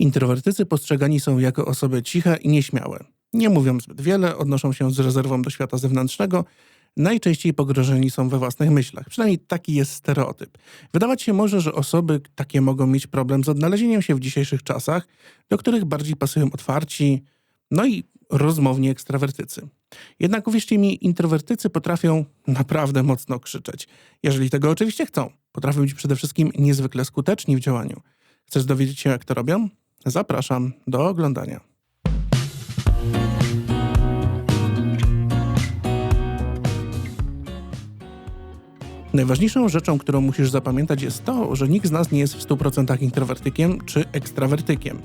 Introwertycy postrzegani są jako osoby ciche i nieśmiałe. Nie mówią zbyt wiele, odnoszą się z rezerwą do świata zewnętrznego, najczęściej pogrążeni są we własnych myślach. Przynajmniej taki jest stereotyp. Wydawać się może, że osoby takie mogą mieć problem z odnalezieniem się w dzisiejszych czasach, do których bardziej pasują otwarci, no i rozmowni ekstrawertycy. Jednak uwierzcie mi, introwertycy potrafią naprawdę mocno krzyczeć. Jeżeli tego oczywiście chcą. Potrafią być przede wszystkim niezwykle skuteczni w działaniu. Chcesz dowiedzieć się, jak to robią? Zapraszam do oglądania. Najważniejszą rzeczą, którą musisz zapamiętać jest to, że nikt z nas nie jest w 100% introwertykiem czy ekstrawertykiem.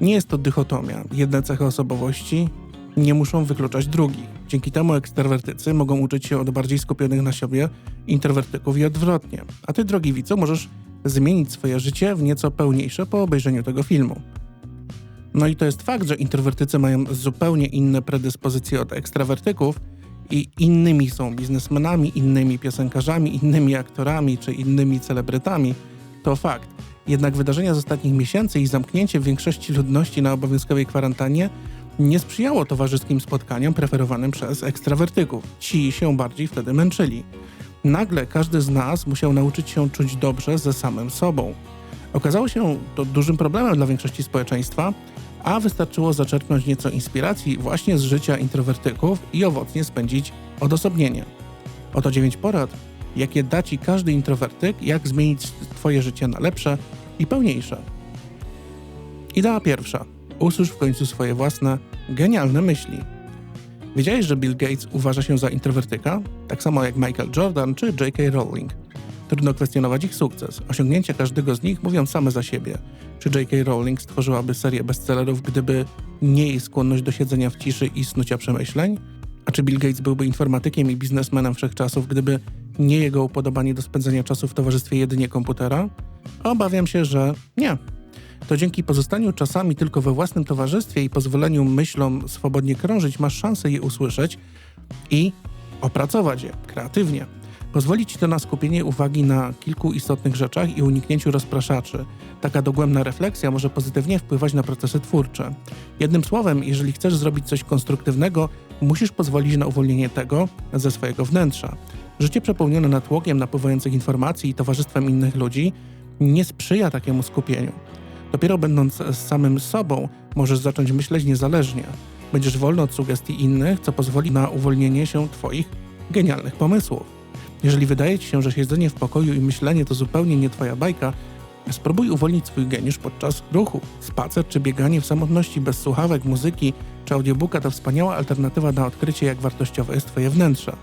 Nie jest to dychotomia. Jedne cechy osobowości nie muszą wykluczać drugich. Dzięki temu ekstrawertycy mogą uczyć się od bardziej skupionych na sobie introwertyków i odwrotnie. A ty, drogi widzu, możesz zmienić swoje życie w nieco pełniejsze po obejrzeniu tego filmu. No i to jest fakt, że introwertycy mają zupełnie inne predyspozycje od ekstrawertyków i innymi są biznesmenami, innymi piosenkarzami, innymi aktorami czy innymi celebrytami. To fakt. Jednak wydarzenia z ostatnich miesięcy i zamknięcie większości ludności na obowiązkowej kwarantannie nie sprzyjało towarzyskim spotkaniom preferowanym przez ekstrawertyków. Ci się bardziej wtedy męczyli. Nagle każdy z nas musiał nauczyć się czuć dobrze ze samym sobą. Okazało się to dużym problemem dla większości społeczeństwa, a wystarczyło zaczerpnąć nieco inspiracji właśnie z życia introwertyków i owocnie spędzić odosobnienie. Oto dziewięć porad, jakie da Ci każdy introwertyk, jak zmienić Twoje życie na lepsze i pełniejsze. Idea pierwsza. Usłysz w końcu swoje własne, genialne myśli. Wiedziałeś, że Bill Gates uważa się za introwertyka? Tak samo jak Michael Jordan czy J.K. Rowling. Trudno kwestionować ich sukces. Osiągnięcia każdego z nich mówią same za siebie. Czy J.K. Rowling stworzyłaby serię bestsellerów, gdyby nie jej skłonność do siedzenia w ciszy i snucia przemyśleń? A czy Bill Gates byłby informatykiem i biznesmenem wszechczasów, gdyby nie jego upodobanie do spędzania czasu w towarzystwie jedynie komputera? Obawiam się, że nie. To dzięki pozostaniu czasami tylko we własnym towarzystwie i pozwoleniu myślom swobodnie krążyć, masz szansę je usłyszeć i opracować je kreatywnie. Pozwoli ci to na skupienie uwagi na kilku istotnych rzeczach i uniknięciu rozpraszaczy. Taka dogłębna refleksja może pozytywnie wpływać na procesy twórcze. Jednym słowem, jeżeli chcesz zrobić coś konstruktywnego, musisz pozwolić na uwolnienie tego ze swojego wnętrza. Życie przepełnione natłokiem napływających informacji i towarzystwem innych ludzi nie sprzyja takiemu skupieniu. Dopiero będąc samym sobą, możesz zacząć myśleć niezależnie. Będziesz wolny od sugestii innych, co pozwoli na uwolnienie się Twoich genialnych pomysłów. Jeżeli wydaje ci się, że siedzenie w pokoju i myślenie to zupełnie nie twoja bajka, spróbuj uwolnić swój geniusz podczas ruchu. Spacer czy bieganie w samotności bez słuchawek, muzyki czy audiobooka to wspaniała alternatywa na odkrycie, jak wartościowe jest twoje wnętrze.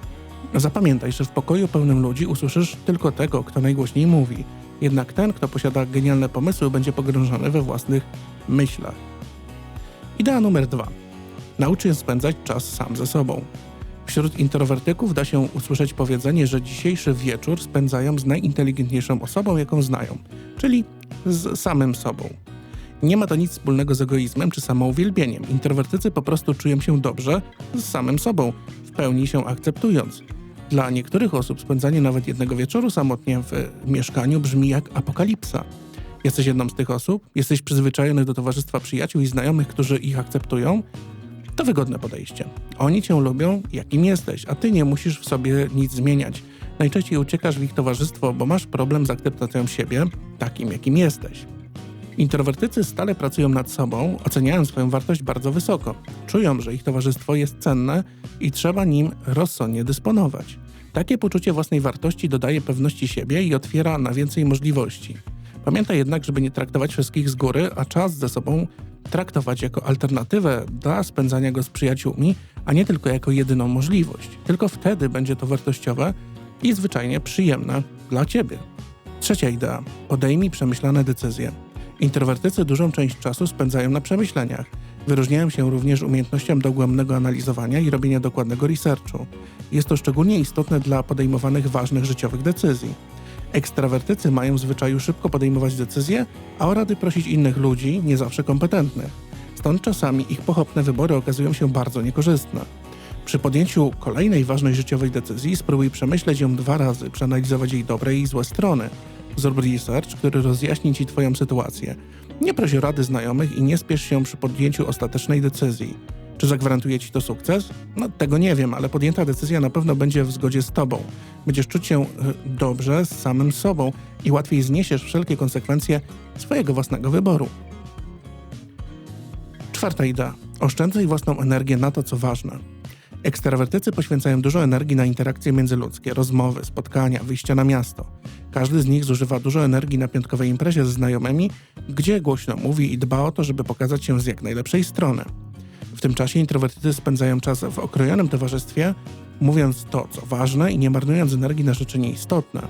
Zapamiętaj, że w pokoju pełnym ludzi usłyszysz tylko tego, kto najgłośniej mówi. Jednak ten, kto posiada genialne pomysły, będzie pogrążony we własnych myślach. Idea numer dwa. Naucz się spędzać czas sam ze sobą. Wśród introwertyków da się usłyszeć powiedzenie, że dzisiejszy wieczór spędzają z najinteligentniejszą osobą, jaką znają, czyli z samym sobą. Nie ma to nic wspólnego z egoizmem czy samouwielbieniem. Introwertycy po prostu czują się dobrze z samym sobą, w pełni się akceptując. Dla niektórych osób spędzanie nawet jednego wieczoru samotnie w mieszkaniu brzmi jak apokalipsa. Jesteś jedną z tych osób? Jesteś przyzwyczajony do towarzystwa przyjaciół i znajomych, którzy ich akceptują? To wygodne podejście. Oni cię lubią, jakim jesteś, a ty nie musisz w sobie nic zmieniać. Najczęściej uciekasz w ich towarzystwo, bo masz problem z akceptacją siebie, takim jakim jesteś. Introwertycy stale pracują nad sobą, oceniają swoją wartość bardzo wysoko. Czują, że ich towarzystwo jest cenne i trzeba nim rozsądnie dysponować. Takie poczucie własnej wartości dodaje pewności siebie i otwiera na więcej możliwości. Pamiętaj jednak, żeby nie traktować wszystkich z góry, a czas ze sobą traktować jako alternatywę dla spędzania go z przyjaciółmi, a nie tylko jako jedyną możliwość. Tylko wtedy będzie to wartościowe i zwyczajnie przyjemne dla ciebie. Trzecia idea. Podejmij przemyślane decyzje. Introwertycy dużą część czasu spędzają na przemyśleniach. Wyróżniają się również umiejętnością dogłębnego analizowania i robienia dokładnego researchu. Jest to szczególnie istotne dla podejmowanych ważnych życiowych decyzji. Ekstrawertycy mają w zwyczaju szybko podejmować decyzje, a o rady prosić innych ludzi, nie zawsze kompetentnych. Stąd czasami ich pochopne wybory okazują się bardzo niekorzystne. Przy podjęciu kolejnej ważnej życiowej decyzji spróbuj przemyśleć ją dwa razy, przeanalizować jej dobre i złe strony. Zrób research, który rozjaśni Ci Twoją sytuację. Nie proś rady znajomych i nie spiesz się przy podjęciu ostatecznej decyzji. Czy zagwarantuje ci to sukces? No tego nie wiem, ale podjęta decyzja na pewno będzie w zgodzie z tobą. Będziesz czuć się e, dobrze z samym sobą i łatwiej zniesiesz wszelkie konsekwencje swojego własnego wyboru. Czwarta idea. Oszczędzaj własną energię na to, co ważne. Ekstrawertycy poświęcają dużo energii na interakcje międzyludzkie, rozmowy, spotkania, wyjścia na miasto. Każdy z nich zużywa dużo energii na piątkowej imprezie ze znajomymi, gdzie głośno mówi i dba o to, żeby pokazać się z jak najlepszej strony. Tym czasie introwertycy spędzają czas w okrojonym towarzystwie, mówiąc to, co ważne i nie marnując energii na rzeczy nieistotne.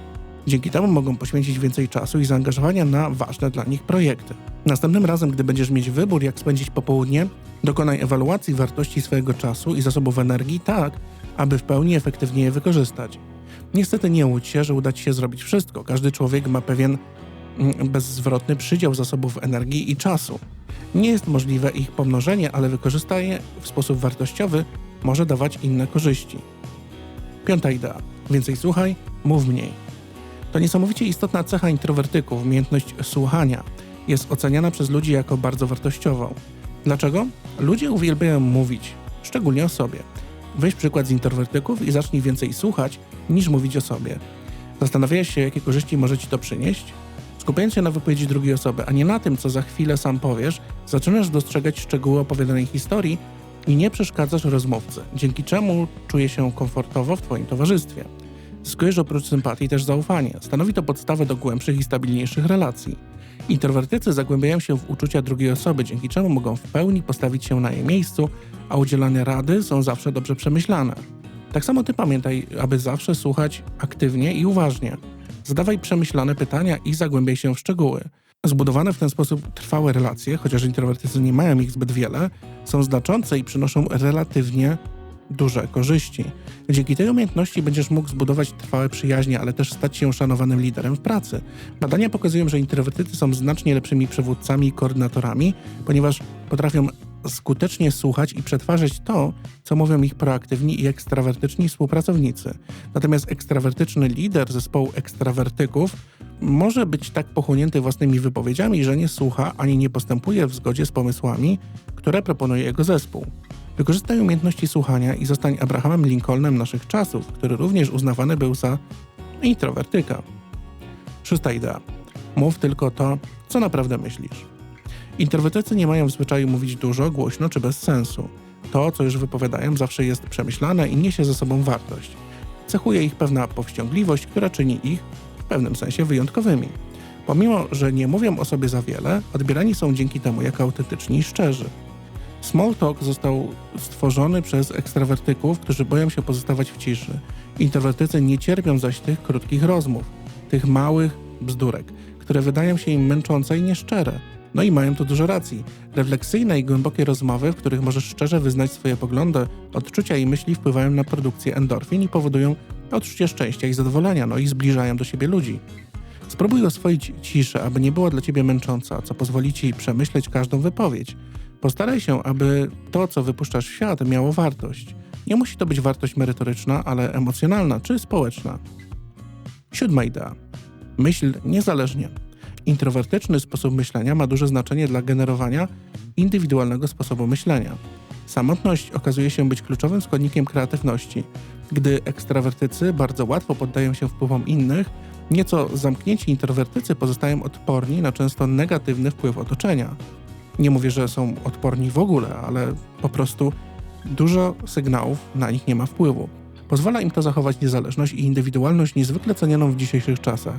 Dzięki temu mogą poświęcić więcej czasu i zaangażowania na ważne dla nich projekty. Następnym razem, gdy będziesz mieć wybór, jak spędzić popołudnie, dokonaj ewaluacji wartości swojego czasu i zasobów energii tak, aby w pełni efektywnie je wykorzystać. Niestety nie łudź się, że uda Ci się zrobić wszystko. Każdy człowiek ma pewien bezzwrotny przydział zasobów energii i czasu. Nie jest możliwe ich pomnożenie, ale wykorzystanie w sposób wartościowy może dawać inne korzyści. Piąta idea. Więcej słuchaj, mów mniej. To niesamowicie istotna cecha introwertyków, umiejętność słuchania. Jest oceniana przez ludzi jako bardzo wartościową. Dlaczego? Ludzie uwielbiają mówić, szczególnie o sobie. Weź przykład z introwertyków i zacznij więcej słuchać, niż mówić o sobie. Zastanawiałeś się, jakie korzyści może ci to przynieść? Skupiając się na wypowiedzi drugiej osoby, a nie na tym, co za chwilę sam powiesz, zaczynasz dostrzegać szczegóły opowiadanej historii i nie przeszkadzasz rozmówcy, dzięki czemu czuje się komfortowo w Twoim towarzystwie. Zyskujesz oprócz sympatii też zaufanie. Stanowi to podstawę do głębszych i stabilniejszych relacji. Introwertycy zagłębiają się w uczucia drugiej osoby, dzięki czemu mogą w pełni postawić się na jej miejscu, a udzielane rady są zawsze dobrze przemyślane. Tak samo ty pamiętaj, aby zawsze słuchać aktywnie i uważnie. Zadawaj przemyślane pytania i zagłębiaj się w szczegóły. Zbudowane w ten sposób trwałe relacje, chociaż introwertycy nie mają ich zbyt wiele, są znaczące i przynoszą relatywnie duże korzyści. Dzięki tej umiejętności będziesz mógł zbudować trwałe przyjaźnie, ale też stać się szanowanym liderem w pracy. Badania pokazują, że introwertycy są znacznie lepszymi przywódcami i koordynatorami, ponieważ potrafią skutecznie słuchać i przetwarzać to, co mówią ich proaktywni i ekstrawertyczni współpracownicy. Natomiast ekstrawertyczny lider zespołu ekstrawertyków może być tak pochłonięty własnymi wypowiedziami, że nie słucha ani nie postępuje w zgodzie z pomysłami, które proponuje jego zespół. Wykorzystaj umiejętności słuchania i zostań Abrahamem Lincolnem naszych czasów, który również uznawany był za introwertyka. Szósta idea. Mów tylko to, co naprawdę myślisz. Introwertycy nie mają w zwyczaju mówić dużo, głośno czy bez sensu. To, co już wypowiadają, zawsze jest przemyślane i niesie ze sobą wartość. Cechuje ich pewna powściągliwość, która czyni ich w pewnym sensie wyjątkowymi. Pomimo, że nie mówią o sobie za wiele, odbierani są dzięki temu jako autentyczni i szczerzy. Small talk został stworzony przez ekstrawertyków, którzy boją się pozostawać w ciszy. Introwertycy nie cierpią zaś tych krótkich rozmów, tych małych bzdurek, które wydają się im męczące i nieszczere. No i mają tu dużo racji. Refleksyjne i głębokie rozmowy, w których możesz szczerze wyznać swoje poglądy, odczucia i myśli wpływają na produkcję endorfin i powodują odczucie szczęścia i zadowolenia, no i zbliżają do siebie ludzi. Spróbuj oswoić ciszę, aby nie była dla ciebie męcząca, co pozwoli ci przemyśleć każdą wypowiedź. Postaraj się, aby to, co wypuszczasz w świat, miało wartość. Nie musi to być wartość merytoryczna, ale emocjonalna czy społeczna. Siódma idea. Myśl niezależnie. Introwertyczny sposób myślenia ma duże znaczenie dla generowania indywidualnego sposobu myślenia. Samotność okazuje się być kluczowym składnikiem kreatywności. Gdy ekstrawertycy bardzo łatwo poddają się wpływom innych, nieco zamknięci introwertycy pozostają odporni na często negatywny wpływ otoczenia. Nie mówię, że są odporni w ogóle, ale po prostu dużo sygnałów na nich nie ma wpływu. Pozwala im to zachować niezależność i indywidualność niezwykle cenioną w dzisiejszych czasach.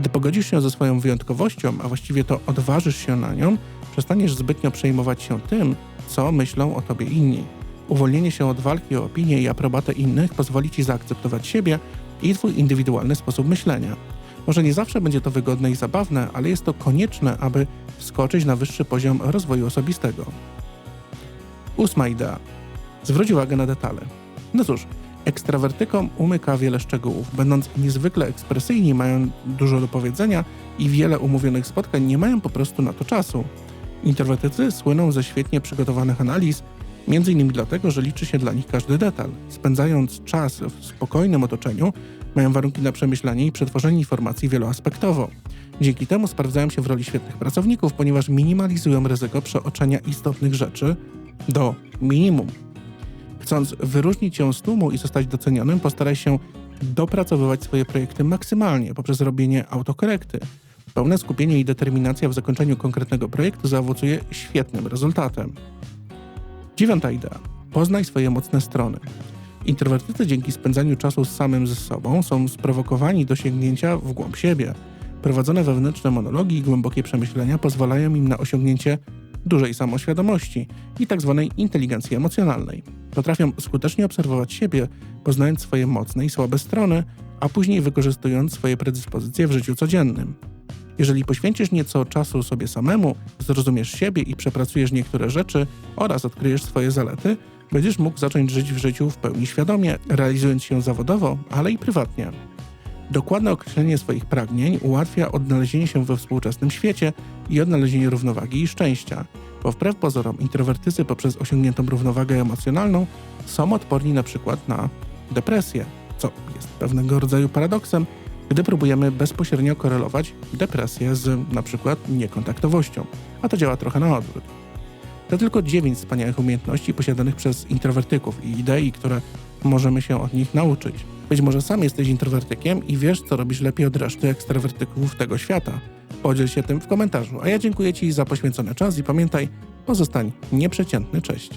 Gdy pogodzisz się ze swoją wyjątkowością, a właściwie to odważysz się na nią, przestaniesz zbytnio przejmować się tym, co myślą o tobie inni. Uwolnienie się od walki o opinię i aprobatę innych pozwoli ci zaakceptować siebie i twój indywidualny sposób myślenia. Może nie zawsze będzie to wygodne i zabawne, ale jest to konieczne, aby wskoczyć na wyższy poziom rozwoju osobistego. Ósma idea. Zwróć uwagę na detale. No cóż, ekstrawertykom umyka wiele szczegółów. Będąc niezwykle ekspresyjni, mają dużo do powiedzenia i wiele umówionych spotkań nie mają po prostu na to czasu. Introwertycy słyną ze świetnie przygotowanych analiz, innymi dlatego, że liczy się dla nich każdy detal. Spędzając czas w spokojnym otoczeniu, mają warunki na przemyślenie i przetworzenie informacji wieloaspektowo. Dzięki temu sprawdzają się w roli świetnych pracowników, ponieważ minimalizują ryzyko przeoczenia istotnych rzeczy do minimum. Chcąc wyróżnić się z tłumu i zostać docenionym, postaraj się dopracowywać swoje projekty maksymalnie poprzez robienie autokorekty. Pełne skupienie i determinacja w zakończeniu konkretnego projektu zaowocuje świetnym rezultatem. Dziewiąta idea. Poznaj swoje mocne strony. Introwertycy dzięki spędzaniu czasu z samym ze sobą są sprowokowani do sięgnięcia w głąb siebie. Prowadzone wewnętrzne monologi i głębokie przemyślenia pozwalają im na osiągnięcie dużej samoświadomości i tzw. inteligencji emocjonalnej. Potrafią skutecznie obserwować siebie, poznając swoje mocne i słabe strony, a później wykorzystując swoje predyspozycje w życiu codziennym. Jeżeli poświęcisz nieco czasu sobie samemu, zrozumiesz siebie i przepracujesz niektóre rzeczy oraz odkryjesz swoje zalety, będziesz mógł zacząć żyć w życiu w pełni świadomie, realizując się zawodowo, ale i prywatnie. Dokładne określenie swoich pragnień ułatwia odnalezienie się we współczesnym świecie i odnalezienie równowagi i szczęścia, bo wbrew pozorom introwertycy poprzez osiągniętą równowagę emocjonalną są odporni na przykład na depresję, co jest pewnego rodzaju paradoksem, gdy próbujemy bezpośrednio korelować depresję z na przykład niekontaktowością, a to działa trochę na odwrót. To tylko dziewięć wspaniałych umiejętności posiadanych przez introwertyków i idei, które możemy się od nich nauczyć. Być może sam jesteś introwertykiem i wiesz, co robisz lepiej od reszty ekstrawertyków tego świata. Podziel się tym w komentarzu, a ja dziękuję Ci za poświęcony czas i pamiętaj, pozostań nieprzeciętny. Cześć.